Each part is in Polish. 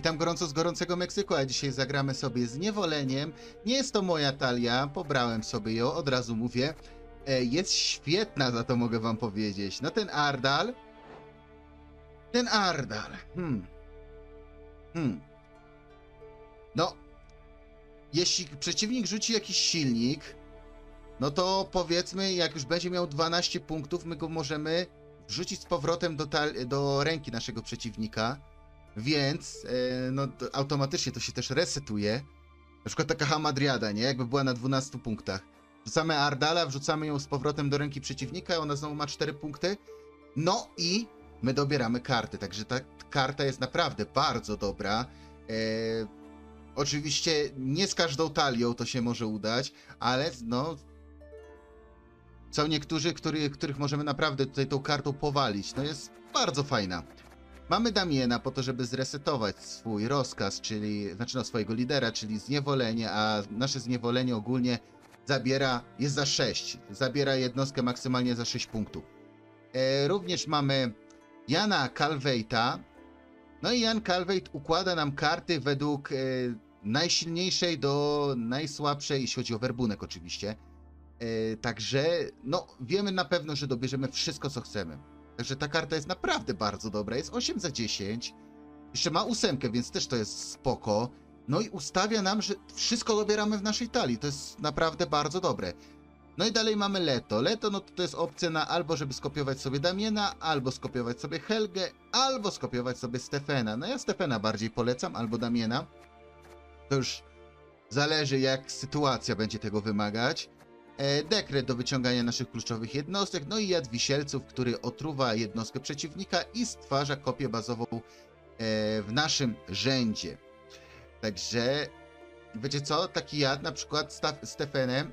Witam gorąco z gorącego Meksyku, a dzisiaj zagramy sobie z niewoleniem. Nie jest to moja talia, pobrałem sobie ją, od razu mówię. E, jest świetna, za to mogę wam powiedzieć. No ten Ardal. Ten Ardal. Hmm. Hmm. No. Jeśli przeciwnik rzuci jakiś silnik, no to powiedzmy, jak już będzie miał 12 punktów, my go możemy wrzucić z powrotem do, do ręki naszego przeciwnika. Więc e, no, to automatycznie to się też resetuje. Na przykład taka Hamadriada, nie? Jakby była na 12 punktach. Wrzucamy Ardala, wrzucamy ją z powrotem do ręki przeciwnika, ona znowu ma 4 punkty. No i my dobieramy karty, także ta karta jest naprawdę bardzo dobra. E, oczywiście nie z każdą talią to się może udać, ale no są niektórzy, który, których możemy naprawdę tutaj tą kartą powalić. No jest bardzo fajna. Mamy Damiena po to, żeby zresetować swój rozkaz, czyli, znaczy no swojego lidera, czyli zniewolenie, a nasze zniewolenie ogólnie zabiera, jest za 6. Zabiera jednostkę maksymalnie za 6 punktów. E, również mamy Jana Calveita. No i Jan Calveit układa nam karty według e, najsilniejszej do najsłabszej, jeśli chodzi o werbunek oczywiście. E, także, no, wiemy na pewno, że dobierzemy wszystko, co chcemy. Także ta karta jest naprawdę bardzo dobra. Jest 8 za 10. Jeszcze ma ósemkę, więc też to jest spoko. No i ustawia nam, że wszystko dobieramy w naszej talii. To jest naprawdę bardzo dobre. No i dalej mamy Leto. Leto no to, to jest opcja na albo żeby skopiować sobie Damiena, albo skopiować sobie Helgę, albo skopiować sobie Stefena. No ja Stefena bardziej polecam, albo Damiena. To już zależy jak sytuacja będzie tego wymagać dekret do wyciągania naszych kluczowych jednostek, no i jad wisielców, który otruwa jednostkę przeciwnika i stwarza kopię bazową e, w naszym rzędzie. Także, wiecie co, taki jad na przykład z Stefenem,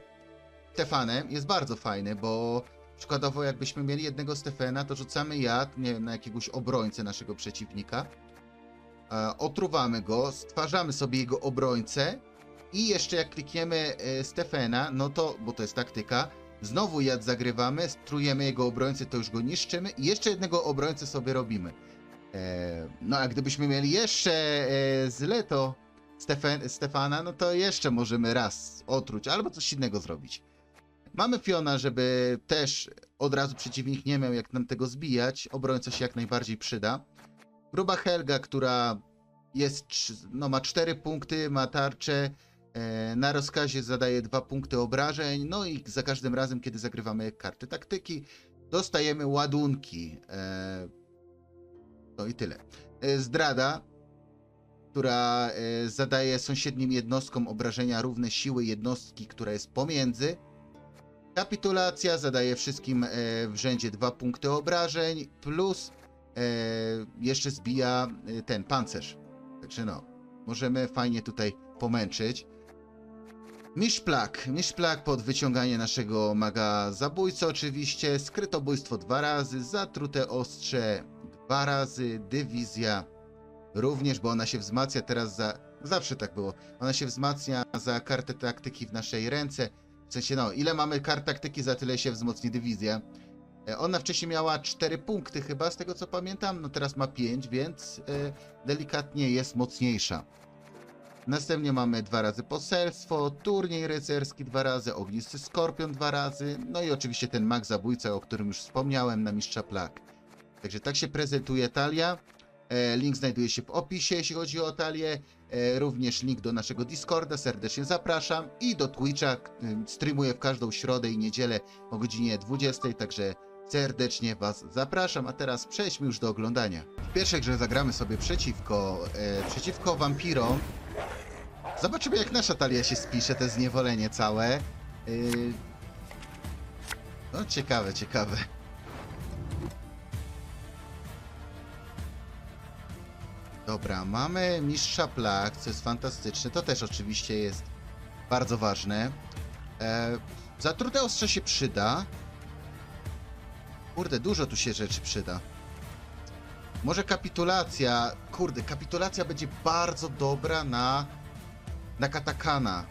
Stefanem jest bardzo fajny, bo przykładowo jakbyśmy mieli jednego Stefena, to rzucamy jad, nie wiem, na jakiegoś obrońcę naszego przeciwnika, e, otruwamy go, stwarzamy sobie jego obrońcę i jeszcze jak klikniemy e, Stefena, no to, bo to jest taktyka, znowu jad zagrywamy, strujemy jego obrońcę, to już go niszczymy i jeszcze jednego obrońcę sobie robimy. E, no a gdybyśmy mieli jeszcze e, z Leto Stefen, Stefana, no to jeszcze możemy raz otruć albo coś innego zrobić. Mamy Fiona, żeby też od razu przeciwnik nie miał jak nam tego zbijać. Obrońca się jak najbardziej przyda. Gruba Helga, która jest, no ma 4 punkty, ma tarczę, Na rozkazie zadaje dwa punkty obrażeń, no i za każdym razem, kiedy zagrywamy karty taktyki, dostajemy ładunki. E, No i tyle. E, Zdrada, która e, zadaje sąsiednim jednostkom obrażenia równe siły jednostki, która jest pomiędzy. Kapitulacja zadaje wszystkim e, w rzędzie dwa punkty obrażeń, plus e, jeszcze zbija e, ten pancerz. Także no, możemy fajnie tutaj pomęczyć. Miszplak. Miszplak pod wyciąganie naszego maga zabójcy oczywiście. Skrytobójstwo dwa razy. Zatrute ostrze dwa razy. Dywizja również, bo ona się wzmacnia teraz za... Zawsze tak było. Ona się wzmacnia za kartę taktyki w naszej ręce. W sensie no, ile mamy kart taktyki, za tyle się wzmocni dywizja. E, Ona wcześniej miała 4 punkty chyba, z tego co pamiętam. No teraz ma 5, więc e, delikatnie jest mocniejsza. Następnie mamy dwa razy poselstwo, turniej rycerski dwa razy, ognisty skorpion dwa razy, no i oczywiście ten mag zabójca, o którym już wspomniałem, na mistrza. Także tak się prezentuje talia. E, Link znajduje się w opisie, jeśli chodzi o talię. E, Również link do naszego Discorda, serdecznie zapraszam. I do Twitcha, streamuję w każdą środę i niedzielę o godzinie 20, także serdecznie Was zapraszam. A teraz przejdźmy już do oglądania. W pierwszej grze zagramy sobie przeciwko, e, przeciwko wampirom. Zobaczymy jak nasza talia się spisze, to zniewolenie całe. Yy... No ciekawe, ciekawe. Dobra, mamy mistrza plag, co jest fantastyczne. To też oczywiście jest bardzo ważne. E, zatrute ostrze się przyda. Kurde, dużo tu się rzeczy przyda. Może kapitulacja. Kurde, kapitulacja będzie bardzo dobra na na katakana.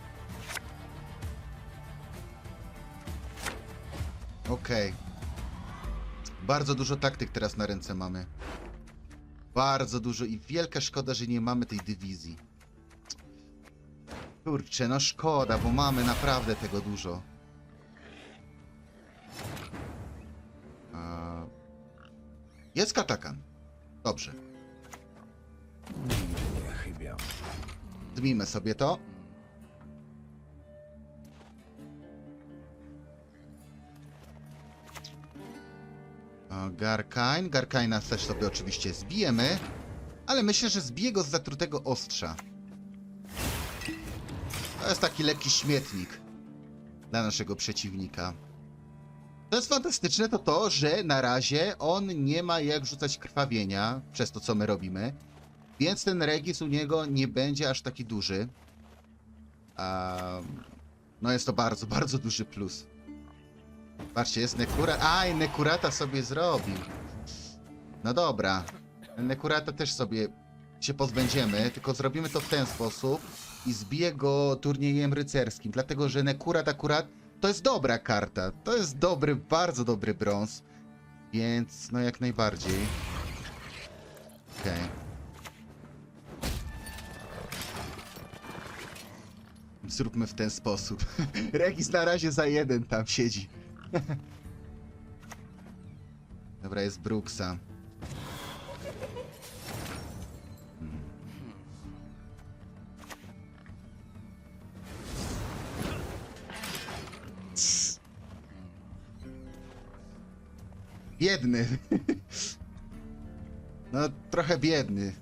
Okej. Bardzo dużo taktyk teraz na ręce mamy. Bardzo dużo i wielka szkoda, że nie mamy tej dywizji. Kurczę, no szkoda, bo mamy naprawdę tego dużo. Jest katakan. Dobrze. Dmijmy sobie to. Garkain. Garkaina też sobie oczywiście zbijemy. Ale myślę, że zbiję go z zatrutego ostrza. To jest taki lekki śmietnik dla naszego przeciwnika. To jest fantastyczne to to, że na razie on nie ma jak rzucać krwawienia przez to, co my robimy. Więc ten regis u niego nie będzie aż taki duży. A, no jest to bardzo, bardzo duży plus. Patrzcie, jest Nekura. Aj, Nekurata sobie zrobił. No dobra. Nekurata też sobie się pozbędziemy, tylko zrobimy to w ten sposób i zbiję go turniejem rycerskim, dlatego że Nekurat akurat to jest dobra karta. To jest dobry, bardzo dobry brąz. Więc no jak najbardziej. Okej. Zróbmy w ten sposób. Regis na razie za jeden tam siedzi. Dobra, jest Brooksa. Hmm. Biedny. No, trochę biedny.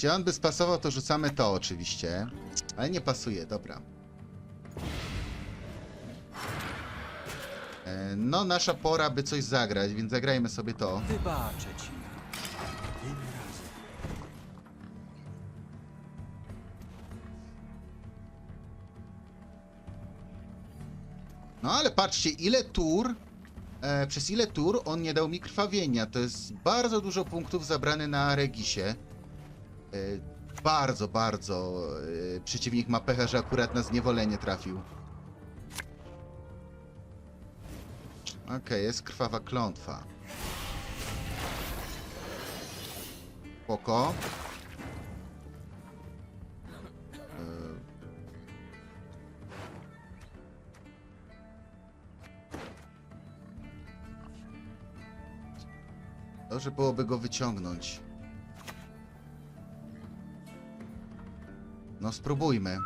Jeśli on by spasował, to rzucamy to oczywiście. Ale nie pasuje, dobra. E, No, nasza pora, by coś zagrać, więc zagrajmy sobie to. Wybaczę ci. Tym razem. No ale patrzcie, ile tur, e, przez ile tur on nie dał mi krwawienia. To jest bardzo dużo punktów zabrane na Regisie. E, bardzo, bardzo e, przeciwnik ma pecha, że akurat na zniewolenie trafił. Okej, jest krwawa klątwa. Spoko. E, Dobrze byłoby go wyciągnąć. No spróbujmy.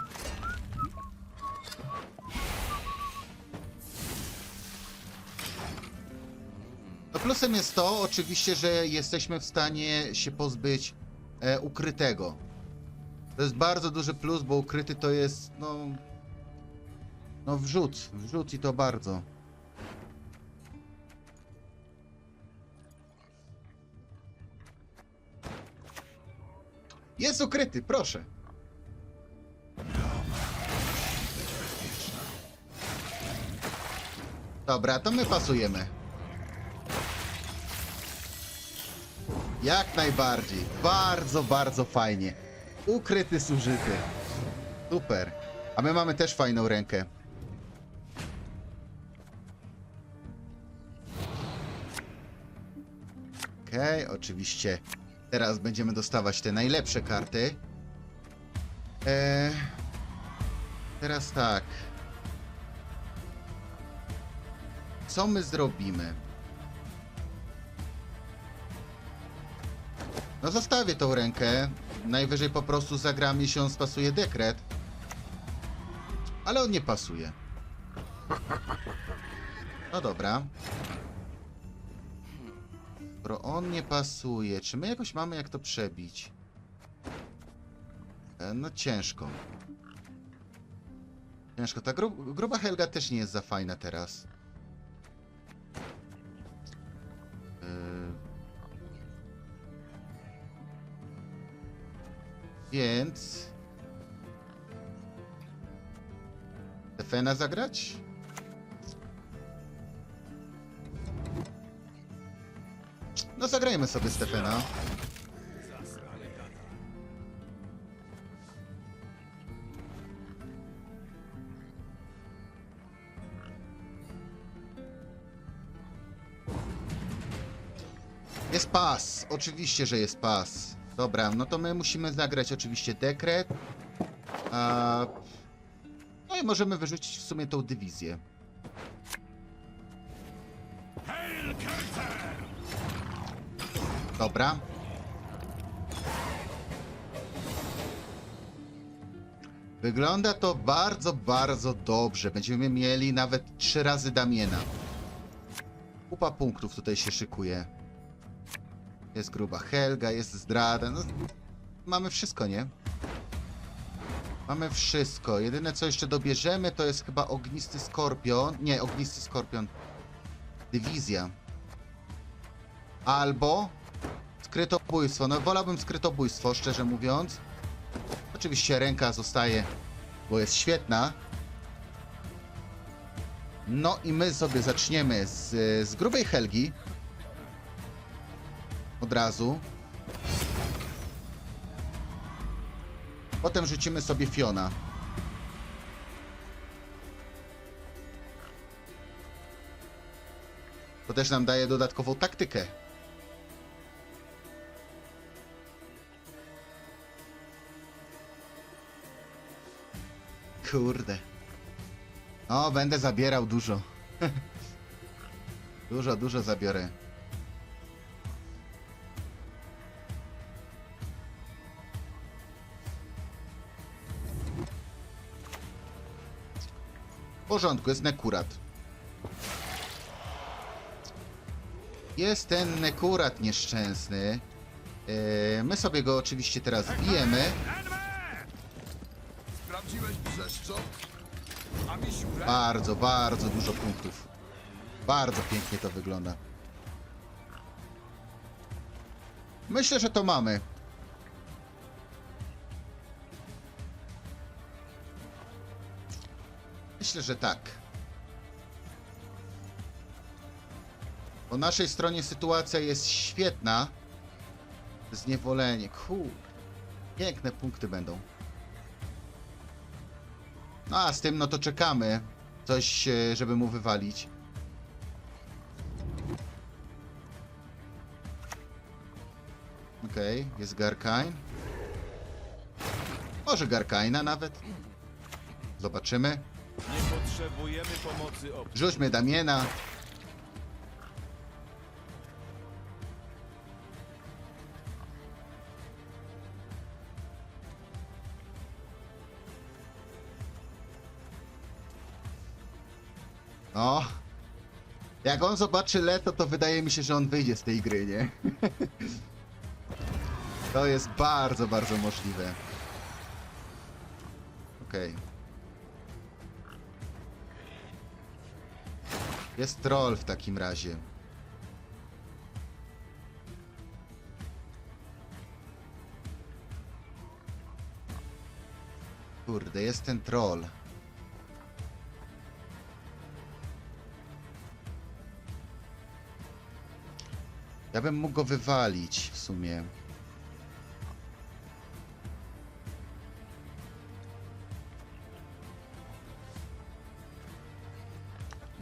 No plusem jest to oczywiście, że jesteśmy w stanie się pozbyć e, ukrytego. To jest bardzo duży plus, bo ukryty to jest no... No wrzut, wrzut i to bardzo. Jest ukryty, proszę. Dobra, to my pasujemy. Jak najbardziej. Bardzo, bardzo fajnie. Ukryty, zużyty. Super. A my mamy też fajną rękę. Okej, oczywiście. Teraz będziemy dostawać te najlepsze karty. Eee, teraz tak. Co my zrobimy? No zostawię tą rękę. Najwyżej po prostu zagram, jeśli on spasuje dekret. Ale on nie pasuje. No dobra. Skoro on nie pasuje, czy my jakoś mamy jak to przebić? E, no ciężko. Ciężko. Ta gru gruba Helga też nie jest za fajna teraz. Więc... Stefena zagrać? No zagrajmy sobie Stefena. Pas. Oczywiście, że jest pas. Dobra, no to my musimy zagrać oczywiście dekret. A... No i możemy wyrzucić w sumie tą dywizję. Dobra. Wygląda to bardzo, bardzo dobrze. Będziemy mieli nawet trzy razy Damiena. Kupa punktów tutaj się szykuje. Jest gruba Helga, jest zdrada. No, mamy wszystko, nie? Mamy wszystko. Jedyne co jeszcze dobierzemy to jest chyba ognisty skorpion. Nie, ognisty skorpion. Dywizja. Albo skrytobójstwo. No wolałbym skrytobójstwo, szczerze mówiąc. Oczywiście ręka zostaje, bo jest świetna. No i my sobie zaczniemy z, z grubej Helgi. Od razu. Potem rzucimy sobie Fiona. To też nam daje dodatkową taktykę. Kurde. O, będę zabierał dużo. dużo, dużo zabiorę. Porządku, jest nekurat. Jest ten nekurat nieszczęsny. Yy, my sobie go oczywiście teraz bijemy. Sprawdziłeś? Bardzo, bardzo dużo punktów. Bardzo pięknie to wygląda. Myślę, że to mamy. Myślę, że tak. Po naszej stronie sytuacja jest świetna. Zniewolenie. Kur... Piękne punkty będą. No a z tym no to czekamy. Coś, e, żeby mu wywalić. Okej, jest Garkain. Może Garkaina nawet. Zobaczymy. Nie potrzebujemy pomocy. Rzućmy Damiena. No. Jak on zobaczy Leto, to wydaje mi się, że on wyjdzie z tej gry, nie? to jest bardzo, bardzo możliwe. Okej. Jest troll w takim razie. Kurde, jest ten troll. Ja bym mógł go wywalić w sumie.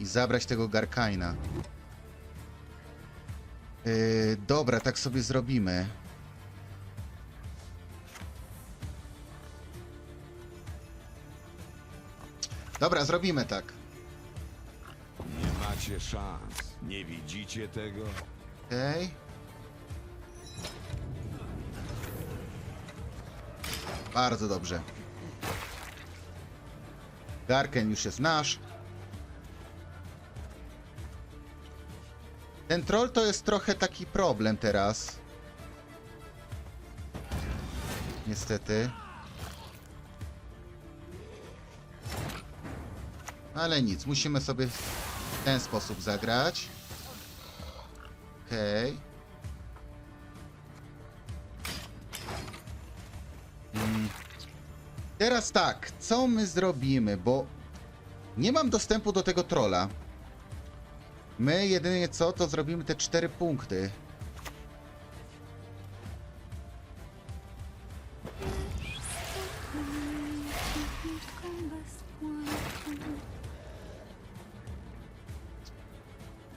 I zabrać tego Garkaina. Yy, dobra, tak sobie zrobimy. Dobra, zrobimy tak. Nie macie szans. Nie widzicie tego? Okej. Bardzo dobrze. Garken już jest nasz. Ten troll to jest trochę taki problem teraz. Niestety. Ale nic, musimy sobie w ten sposób zagrać. Okej. Mm. Teraz tak, co my zrobimy, bo nie mam dostępu do tego trolla. My jedynie co, to zrobimy te cztery punkty.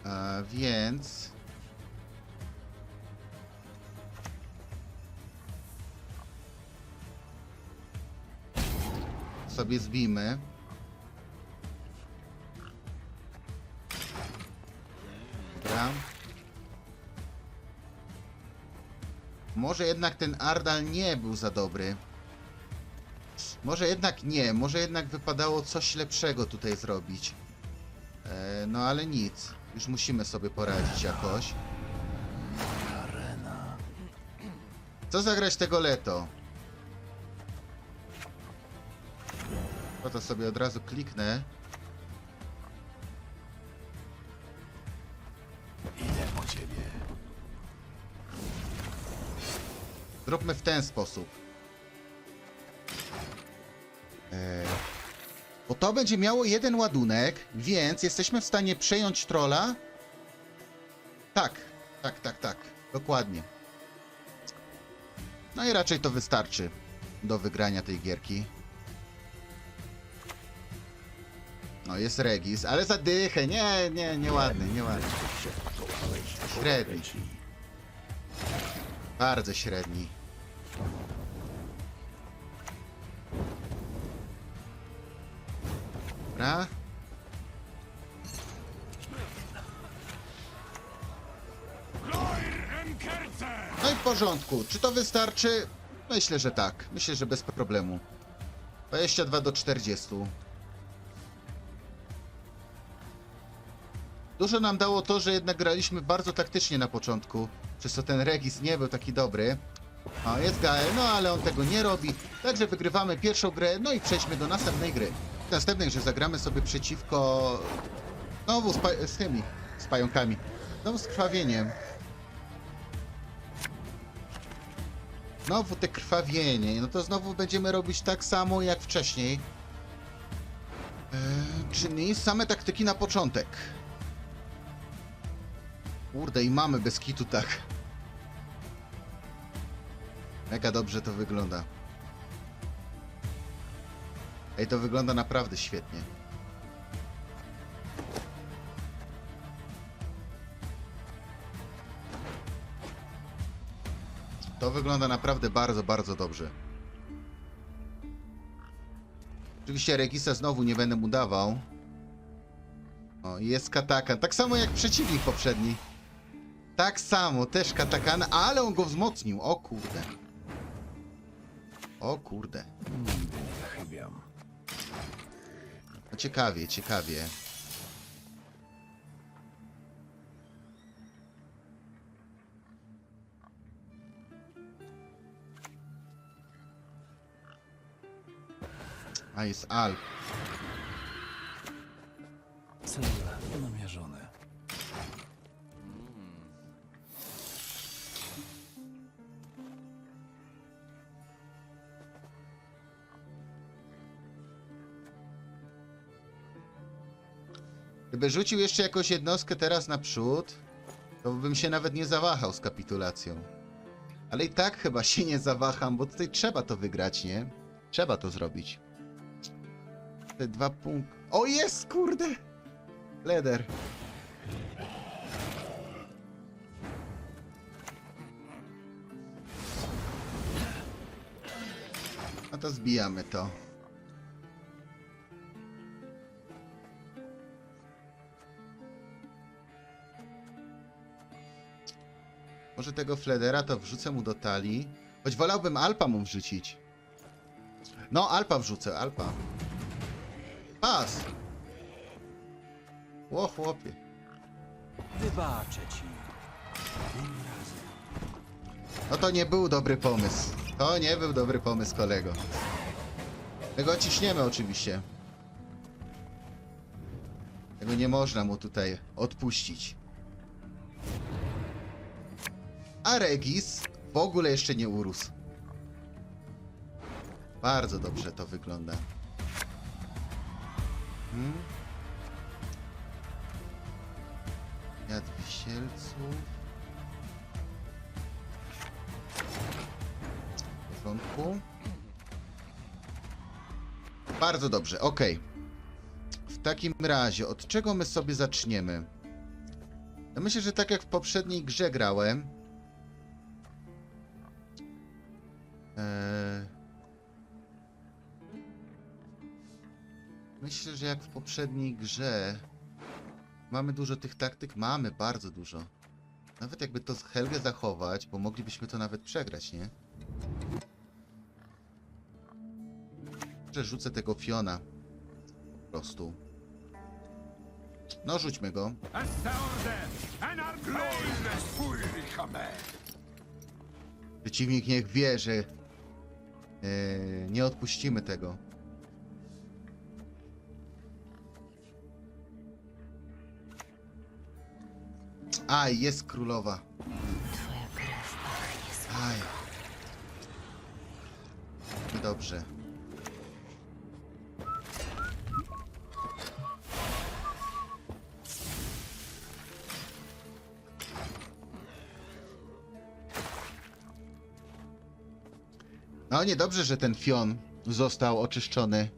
A więc... Sobie zbijmy. Dobra. Może jednak ten Ardal nie był za dobry. Może jednak nie, może jednak wypadało coś lepszego tutaj zrobić. E, no ale nic, już musimy sobie poradzić jakoś. Co zagrać tego leto? No to sobie od razu kliknę. Zróbmy w ten sposób. Eee, bo to będzie miało jeden ładunek, więc jesteśmy w stanie przejąć trolla. Tak, tak, tak, tak. Dokładnie. No i raczej to wystarczy do wygrania tej gierki. No jest Regis, ale zadychę. Nie, nie, nieładny, nieładny. Średni. Bardzo średni. Dobra. No i w porządku. Czy to wystarczy? Myślę, że tak. Myślę, że bez problemu. 22 do 40. Dużo nam dało to, że jednak graliśmy bardzo taktycznie na początku, przez co ten Regis nie był taki dobry. O, jest Gael, no ale on tego nie robi. Także wygrywamy pierwszą grę, no i przejdźmy do następnej gry. W następnej, że zagramy sobie przeciwko... Znowu z, z tymi, z pająkami. Znowu z krwawieniem. Znowu te krwawienie, no to znowu będziemy robić tak samo jak wcześniej. Eee, czyli same taktyki na początek. Kurde, i mamy bez kitu tak. Mega dobrze to wygląda. Ej, to wygląda naprawdę świetnie. To wygląda naprawdę bardzo, bardzo dobrze. Oczywiście Regisa znowu nie będę mu dawał. O, jest Katakan. Tak samo jak przeciwnik poprzedni. Tak samo, też Katakan, ale on go wzmocnił. O kurde. O kurde. Chybiam. No ciekawie, ciekawie. A jest Alp. Cel namierzony. Gdyby rzucił jeszcze jakąś jednostkę teraz naprzód, to bym się nawet nie zawahał z kapitulacją. Ale i tak chyba się nie zawaham, bo tutaj trzeba to wygrać, nie? Trzeba to zrobić. Te dwa punkty. O jest, kurde! Leder. No to zbijamy to. Może tego Fledera to wrzucę mu do talii. Choć wolałbym Alpa mu wrzucić. No, Alpa wrzucę, Alpa. Pas! Ło, chłopie. Wybaczę ci. No to nie był dobry pomysł. To nie był dobry pomysł, kolego. Tego ciśniemy oczywiście. Tego nie można mu tutaj odpuścić. A Regis w ogóle jeszcze nie urósł. Bardzo dobrze to wygląda. Hmm? Jad wisielców. W porządku. Bardzo dobrze, ok. W takim razie, od czego my sobie zaczniemy? Ja myślę, że tak jak w poprzedniej grze grałem. Myślę, że jak w poprzedniej grze mamy dużo tych taktyk, mamy bardzo dużo. Nawet jakby to z Helgę zachować, bo moglibyśmy to nawet przegrać, nie? Przerzucę tego Fiona. Po prostu. No, rzućmy go. Przeciwnik niech wie, że e, nie odpuścimy tego. Aj, jest królowa. Twoja krew pachnie. Aj. Dobrze. No niedobrze, że ten Fion został oczyszczony.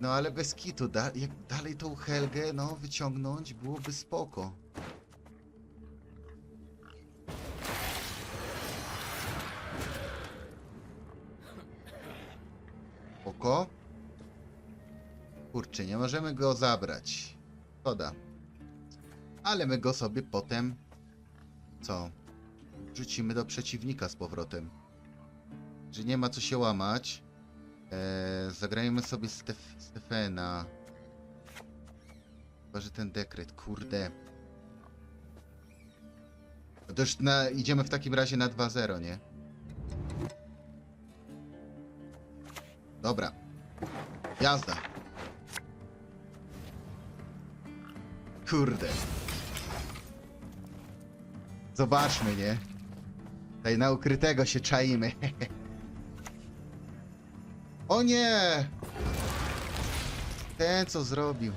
No ale bez kitu, da jak dalej tą Helgę no, wyciągnąć byłoby spoko. Spoko. Kurczę, nie możemy go zabrać. Szkoda. Ale my go sobie potem... Co? Rzucimy do przeciwnika z powrotem. Że nie ma co się łamać. Eee, zagrajmy sobie Stef Stefena. Chyba, że ten dekret, kurde. No To już na, idziemy w takim razie na 2-0, nie? Dobra. Jazda. Kurde. Zobaczmy, nie? Tutaj na ukrytego się czaimy. o nie! Ten co zrobił.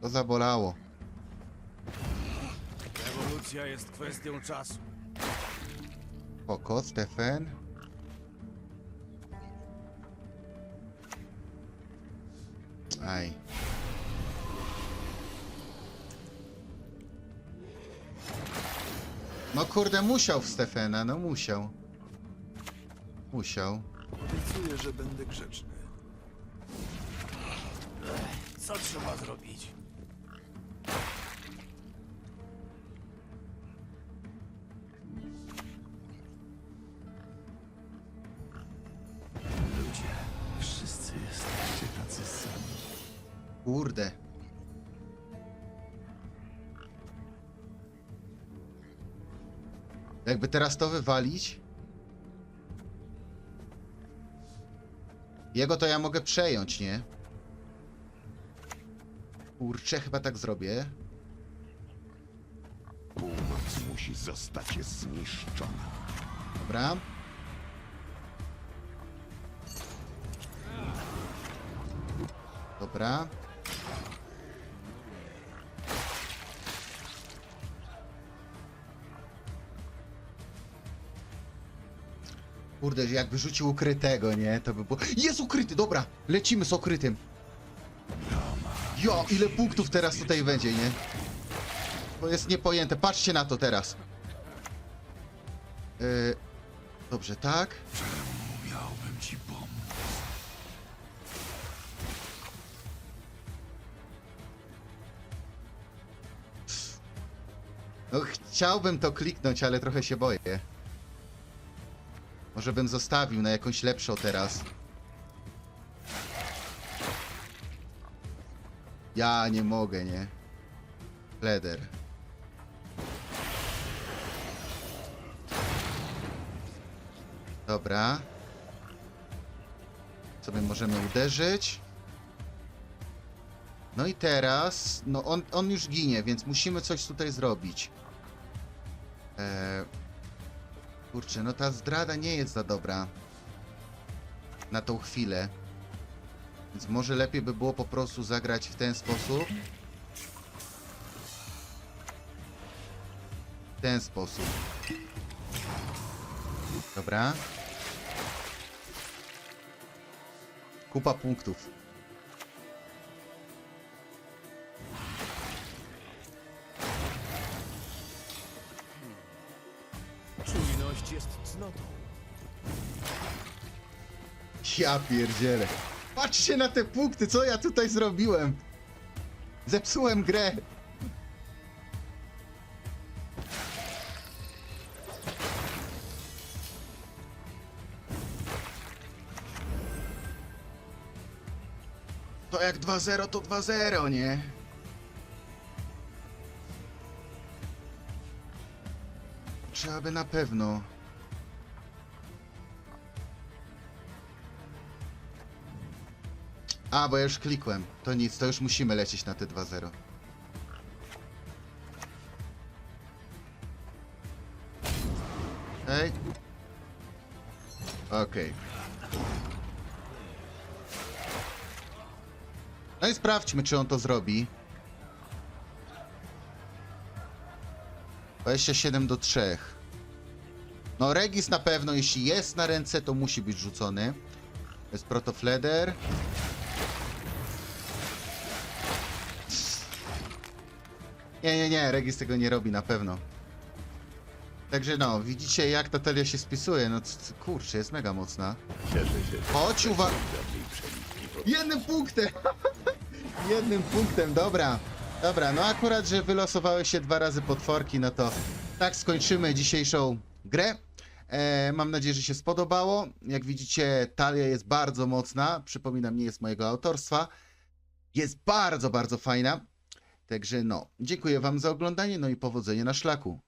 To zabolało. Rewolucja jest kwestią czasu. Spoko, Stefan. Aj. No kurde, musiał w Stefana, no musiał. Musiał. Obiecuję, że będę grzeczny. Co trzeba zrobić? Ludzie, wszyscy jesteście tacy sami. Kurde. Teraz to wywalić. Jego to ja mogę przejąć, nie? Kurczę, chyba tak zrobię. Północ musi zostać zniszczona. Dobra. Dobra. Kurde, że jakby rzucił ukrytego, nie? To by było... Jest ukryty, dobra! Lecimy z ukrytym. Jo, ile punktów teraz tutaj będzie, nie? To jest niepojęte. Patrzcie na to teraz. Yy, dobrze, tak. Miałbym ci pomóc. No chciałbym to kliknąć, ale trochę się boję. Może bym zostawił na jakąś lepszą teraz. Ja nie mogę, nie? Leder. Dobra. Sobie możemy uderzyć. No i teraz, no on, on już ginie, więc musimy coś tutaj zrobić. Eee, kurczę, no ta zdrada nie jest za dobra. Na tą chwilę. Więc może lepiej by było po prostu zagrać w ten sposób. W ten sposób. Dobra. Kupa punktów. Ja pierdzielę. Patrzcie na te punkty, co ja tutaj zrobiłem. Zepsułem grę. To jak 2-0 to 2-0, nie? Trzeba by na pewno. A, bo ja już klikłem. To nic, to już musimy lecieć na te 2-0. Ej. Okej. No i sprawdźmy, czy on to zrobi. 27 do 3. No, Regis na pewno, jeśli jest na ręce, to musi być rzucony. To jest Protofleder. Nie, nie, nie, Regis tego nie robi na pewno. Także no, widzicie jak ta talia się spisuje, no c- kurczę, jest mega mocna. Cieszę się, że Chodź, po Jednym punktem! Jednym punktem, dobra. Dobra, no akurat, że wylosowały się dwa razy potworki, no to tak skończymy dzisiejszą grę. E, mam nadzieję, że się spodobało. Jak widzicie, talia jest bardzo mocna. Przypominam, nie jest mojego autorstwa. Jest bardzo, bardzo fajna. Także no, dziękuję wam za oglądanie, no i powodzenia na szlaku.